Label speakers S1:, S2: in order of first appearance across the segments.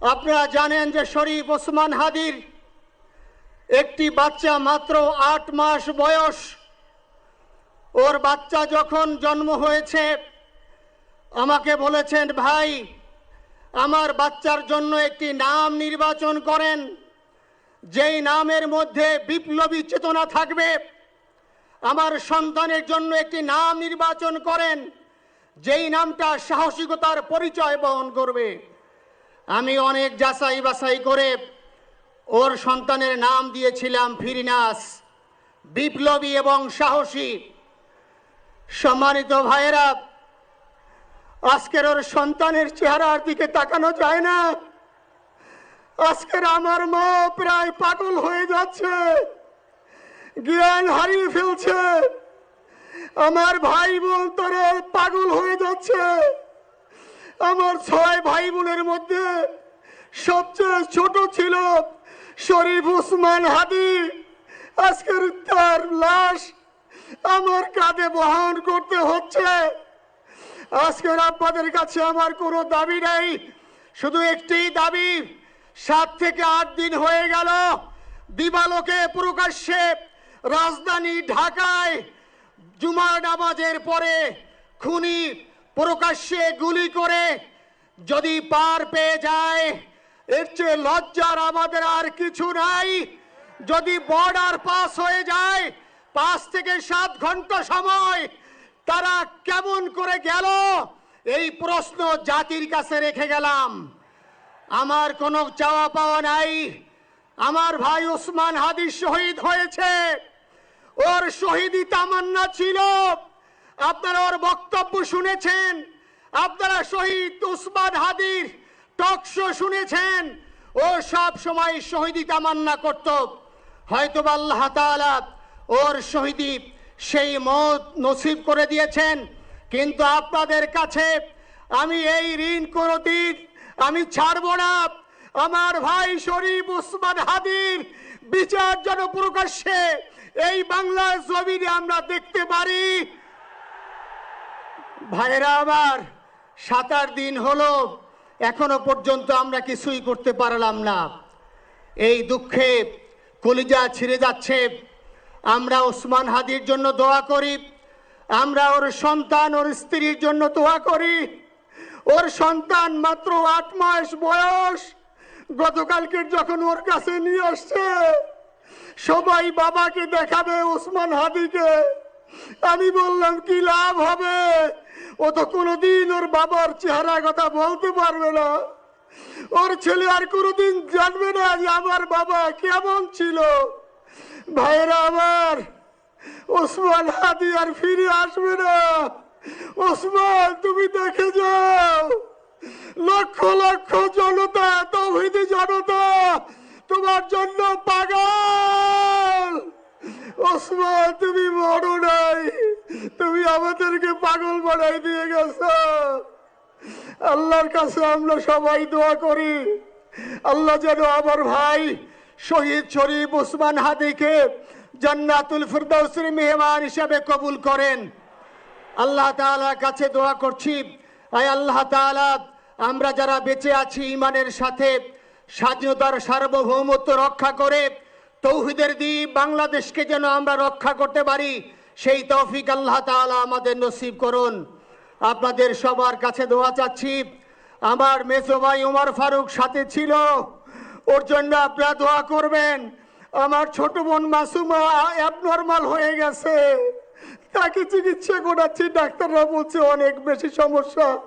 S1: আপনারা জানেন যে শরীফ ওসমান হাদির একটি বাচ্চা মাত্র আট মাস বয়স। ওর বাচ্চা যখন জন্ম হয়েছে, আমাকে বলেছেন, ভাই, আমার বাচ্চার জন্য একটি নাম নির্বাচন করেন। যেই নামের মধ্যে বিপ্লবী চেতনা থাকবে, আমার সন্তানের জন্য একটি নাম নির্বাচন করেন। যেই নামটা সাহসিকতার পরিচয় বহন করবে। আমি অনেক যাচাই বাছাই করে ওর সন্তানের নাম দিয়েছিলাম ফিরিনাস, বিপ্লবী এবং সাহসী। সম্মানিত ভাইয়েরা, আজকের ওর সন্তানের চেহারার দিকে তাকানো যায় না। আজকের আমার মা প্রায় পাগল হয়ে যাচ্ছে, জ্ঞান হারিয়ে ফেলছে। আমার ভাই বোন তারা পাগল হয়ে যাচ্ছে। আমার ছয় ভাই বোনের মধ্যে সবচেয়ে ছোট ছিল শরীফ উসমান হাদি। আজকের তার লাশ আমার কাঁধে বহন করতে হচ্ছে। আজকের আপনাদের কাছে আমার কোনো দাবি নেই। শুধু একটি দাবি, সাত থেকে আট দিন হয়ে গেল দিবালোকে প্রকাশ্যে রাজধানী ঢাকায় জুমার নামাজের পরে খুনি প্রকাশ্যে গুলি করে যদি পার পেয়ে যায়, এর চেয়ে লজ্জার আমাদের আর কিছু নাই। যদি বর্ডার পাস হয়ে যায়, পাঁচ থেকে সাত ঘণ্টা সময় তারা কেমন করে গেল, এই প্রশ্ন জাতির কাছে রেখে গেলাম। আমার কোনো চাওয়া পাওয়া নাই। আমার ভাই ওসমান হাদি শহীদ হয়েছে। ওর শহীদি তামান্না ছিল। আপনারা ওর বক্তব্য শুনেছেন, আপনারা শহীদ উসমান হাদির টক শো শুনেছেন, ও সব সময় শহীদি তামান্না করত। হয়তো আল্লাহ ওর শহীদি সেই মত নসিব করে দিয়েছেন, কিন্তু আপনাদের কাছে আমি এই ঋণ কোনদিন আমি ছাড়ব না। আমার ভাই শরীফ উসমান হাদির বিচার যেন প্রকাশ্যে এই বাংলার জমিনে আমরা দেখতে পারি। ভাইরা আমার সাত আট দিন হলো এখনও পর্যন্ত আমরা কিছুই করতে পারলাম না। এই দুঃখে কলিজা ছিঁড়ে যাচ্ছে। আমরা ওসমান হাদির জন্য দোয়া করি, আমরা ওর সন্তান, ওর স্ত্রীর জন্য দোয়া করি। ওর সন্তান মাত্র আট মাস বয়স। গতকালকে যখন ওর কাছে নিয়ে আসছে, সবাই বাবাকে দেখাবে ওসমান হাদিকে। আমি বললাম, কি লাভ হবে? ও তো কোনোদিন ওর বাবার চেহারা কথা বলতে পারবে না। ওর ছেলে আর কোনোদিন জানবে না যে আমার বাবা কেমন ছিল। ভাইরা আমার, ওসমান হাদি আর ফিরে আসবে না। ওসমান, তুমি দেখে যাও। লক্ষ লক্ষ জনতা, তৌহিদি জনতা, তোমার জন্য পাগল। ওসমান, তুমি মরো নাই। তুমি আমাদেরকে পাগল বানাই দিয়ে গেছো। আল্লাহর কাছে আমরা সবাই দোয়া করি। আল্লাহ যেন আমার ভাই শহীদ শরীফ ওসমান হাদিকে জান্নাতুল ফিরদৌসের মেহমান হিসাবে কবুল করেন। আল্লাহ তাআলার কাছে দোয়া করছি। আয় আল্লাহ তাআলা, আমরা যারা বেঁচে আছি ইমানের সাথে, স্বাধীনতার সার্বভৌমত্ব রক্ষা করে, তৌহিদের দ্বীপ বাংলাদেশকে যেন আমরা রক্ষা করতে পারি সেই তৌফিক আল্লাহ তাআলা আমাদের নসিব করুন। আপনাদের সবার কাছে দোয়া চাচ্ছি। আমার মেজো ভাই উমর ফারুক সাথে ছিল। ওর জন্য আপনারা দোয়া করবেন। আমার ছোট বোন মাসুমা অ্যাবনর্মাল হয়ে গেছে। তাকে চিকিৎসা করাচ্ছি, ডাক্তাররা বলছে অনেক বেশি সমস্যা।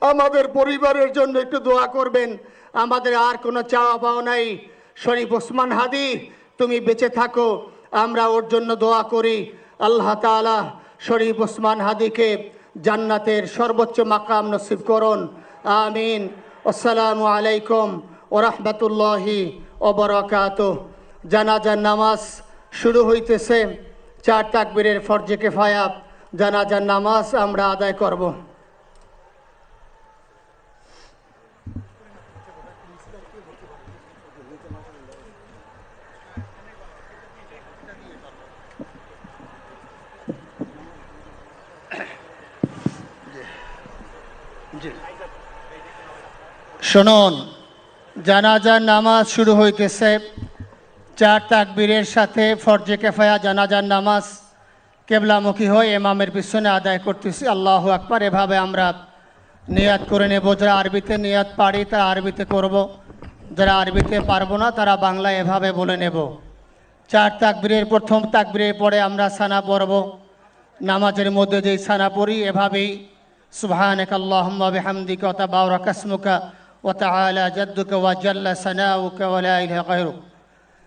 S1: আমাদের পরিবারের জন্য একটু দোয়া করবেন। আমাদের আর কোনো চাওয়া পাওয়া নাই। শরীফ ওসমান হাদি, তুমি বেঁচে থাকো। আমরা ওর জন্য দোয়া করি। আল্লাহ তালা শরীফ ওসমান হাদিকে জান্নাতের সর্বোচ্চ মাকাম নসিব করুন। আমিন। আসসালামু আলাইকুম ও রহমতুল্লাহি ওবরাকাত জানাজার নামাজ শুরু হইতেছে। চার তাকবীরের ফরজে কেফায়া। জানাজার নামাজ আমরা আদায় করব।
S2: শুনুন,
S1: জানাজার নামাজ শুরু হইতেছে। চার তাকবীরের সাথে ফরজে কেফায়া জানাজার নামাজ কেবলামুখী হয়ে এমামের পিছনে আদায় করতেছি। আল্লাহ আকবার, এভাবে আমরা নিয়াত করে নেব। যারা আরবিতে নিয়াত পারি, তারা আরবিতে করব। যারা আরবিতে পারব না, তারা বাংলায় এভাবে বলে নেব। চার তাকবীরের, প্রথম তাকবীরের পরে আমরা সানা পড়ব। নামাজের মধ্যে যেই সানা পড়ি, এভাবেই তাবারাকা ইসমুকা ওয়া তাআলা জাদ্দুকা ওয়া জাল্লা সানাউকা ওয়া লা ইলাহা গায়রুক।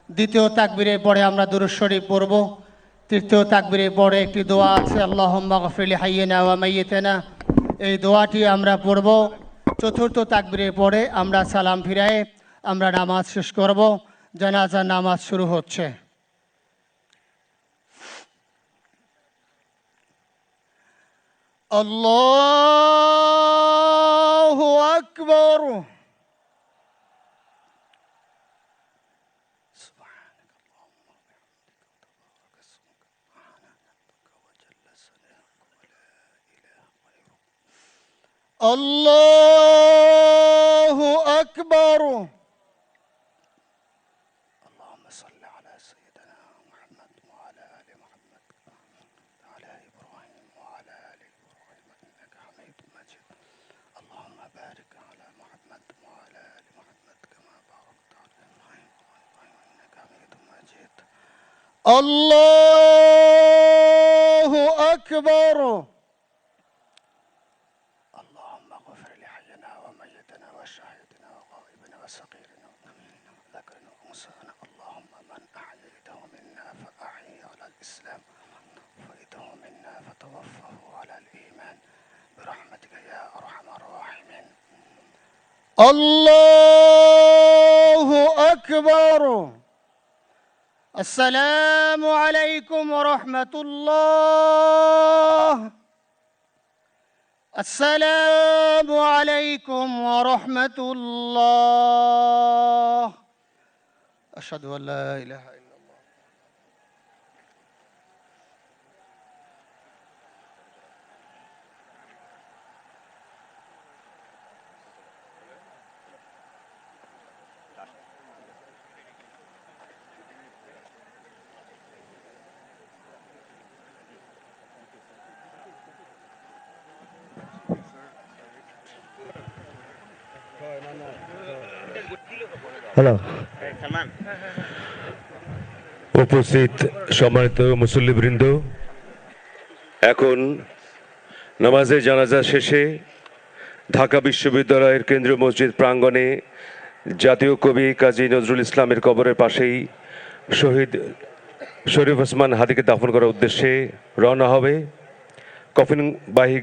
S1: দ্বিতীয় তাকবীরের পরে আমরা দুরূদ শরীফ পড়ব। তৃতীয় তাকবীরের পরে একটি দোয়া আছে, আল্লাহুম্মা গফির লিহাইয়িনা ওয়া মাইয়িতিনা এই দোয়াটি আমরা পড়ব। চতুর্থ তাকবীরের পরে আমরা সালাম ফিরায়ে আমরা নামাজ শেষ করব। জানাজার নামাজ শুরু হচ্ছে। আল্লাহু আকবর আল্লাহু আকবর الله أكبر. اللهم اغفر لحينا وميتنا وشاهدنا وغائبنا وصغيرنا وكبيرنا وذكرنا اللهم من أحييته منا فاحيه على الإسلام. ومن توفيته منا فتوفه على الإيمان. برحمتك يا أرحم الراحمين. الله أكبر. السلام عليكم ورحمة الله. السلام عليكم ورحمة الله. أشهد أن لا إله إلا
S2: হ্যালো উপস্থিত সম্মানিত মুসল্লিবৃন্দ। এখন নামাজে জানাজা শেষে ঢাকা বিশ্ববিদ্যালয়ের কেন্দ্রীয় মসজিদ প্রাঙ্গণে জাতীয় কবি কাজী নজরুল ইসলামের কবরের পাশেই শহীদ শরীফ ওসমান হাদিকে দাফন করার উদ্দেশ্যে রওনা হবে। কফিনবাহী